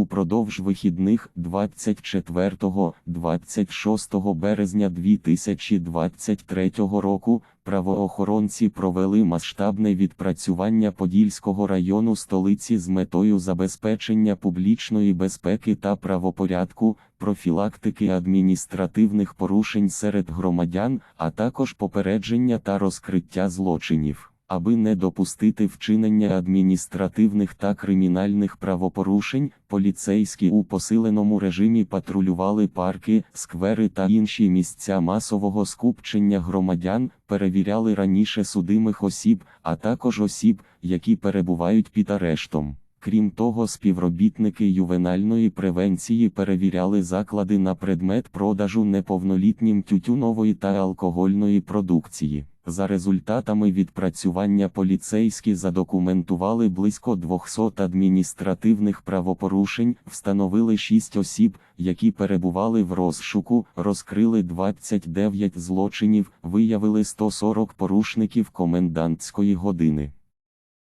Упродовж вихідних 24-26 березня 2023 року правоохоронці провели масштабне відпрацювання Подільського району столиці з метою забезпечення публічної безпеки та правопорядку, профілактики адміністративних порушень серед громадян, а також попередження та розкриття злочинів. Аби не допустити вчинення адміністративних та кримінальних правопорушень, поліцейські у посиленому режимі патрулювали парки, сквери та інші місця масового скупчення громадян, перевіряли раніше судимих осіб, а також осіб, які перебувають під арештом. Крім того, співробітники ювенальної превенції перевіряли заклади на предмет продажу неповнолітнім тютюнової та алкогольної продукції. За результатами відпрацювання поліцейські задокументували близько 200 адміністративних правопорушень, встановили 6 осіб, які перебували в розшуку, розкрили 29 злочинів, виявили 140 порушників комендантської години.